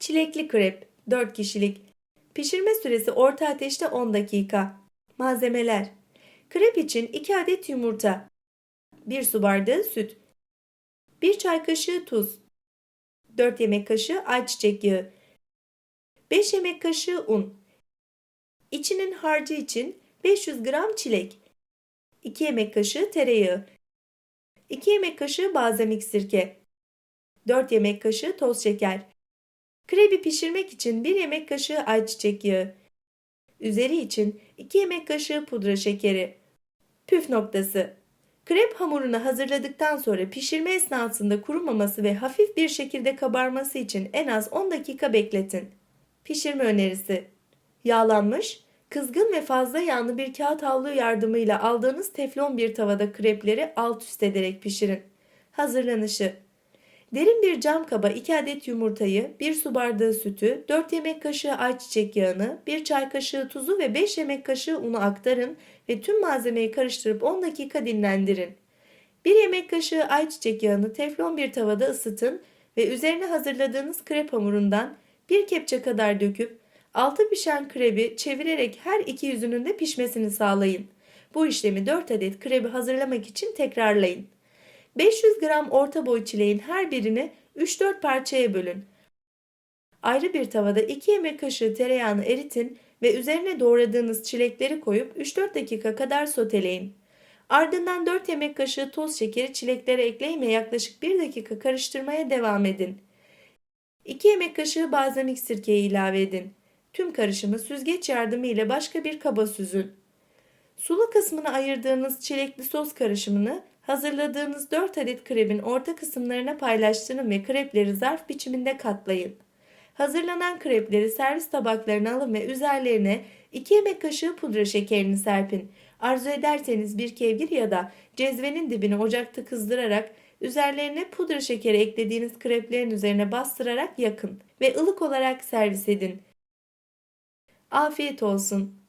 Çilekli krep 4 kişilik. Pişirme süresi orta ateşte 10 dakika. Malzemeler. Krep için 2 adet yumurta, 1 su bardağı süt, 1 çay kaşığı tuz, 4 yemek kaşığı ayçiçek yağı, 5 yemek kaşığı un. İçinin harcı için 500 gram çilek, 2 yemek kaşığı tereyağı, 2 yemek kaşığı balzamik sirke, 4 yemek kaşığı toz şeker. Krebi pişirmek için 1 yemek kaşığı ayçiçek yağı. Üzeri için 2 yemek kaşığı pudra şekeri. Püf noktası. Krep hamurunu hazırladıktan sonra pişirme esnasında kurumaması ve hafif bir şekilde kabarması için en az 10 dakika bekletin. Pişirme önerisi. Yağlanmış, kızgın ve fazla yağlı bir kağıt havlu yardımıyla aldığınız teflon bir tavada krepleri alt üst ederek pişirin. Hazırlanışı. Derin bir cam kaba 2 adet yumurtayı, 1 su bardağı sütü, 4 yemek kaşığı ayçiçek yağını, 1 çay kaşığı tuzu ve 5 yemek kaşığı unu aktarın ve tüm malzemeyi karıştırıp 10 dakika dinlendirin. 1 yemek kaşığı ayçiçek yağını teflon bir tavada ısıtın ve üzerine hazırladığınız krep hamurundan bir kepçe kadar döküp altı pişen krebi çevirerek her iki yüzünün de pişmesini sağlayın. Bu işlemi 4 adet krebi hazırlamak için tekrarlayın. 500 gram orta boy çileğin her birini 3-4 parçaya bölün. Ayrı bir tavada 2 yemek kaşığı tereyağını eritin ve üzerine doğradığınız çilekleri koyup 3-4 dakika kadar soteleyin. Ardından 4 yemek kaşığı toz şekeri çileklere ekleyin ve yaklaşık 1 dakika karıştırmaya devam edin. 2 yemek kaşığı balzamik sirkeyi ilave edin. Tüm karışımı süzgeç yardımıyla başka bir kaba süzün. Sulu kısmını ayırdığınız çilekli sos karışımını hazırladığınız 4 adet krebin orta kısımlarına paylaştırın ve krepleri zarf biçiminde katlayın. Hazırlanan krepleri servis tabaklarına alın ve üzerlerine 2 yemek kaşığı pudra şekerini serpin. Arzu ederseniz bir kevgir ya da cezvenin dibini ocakta kızdırarak üzerlerine pudra şekeri eklediğiniz kreplerin üzerine bastırarak yakın ve ılık olarak servis edin. Afiyet olsun.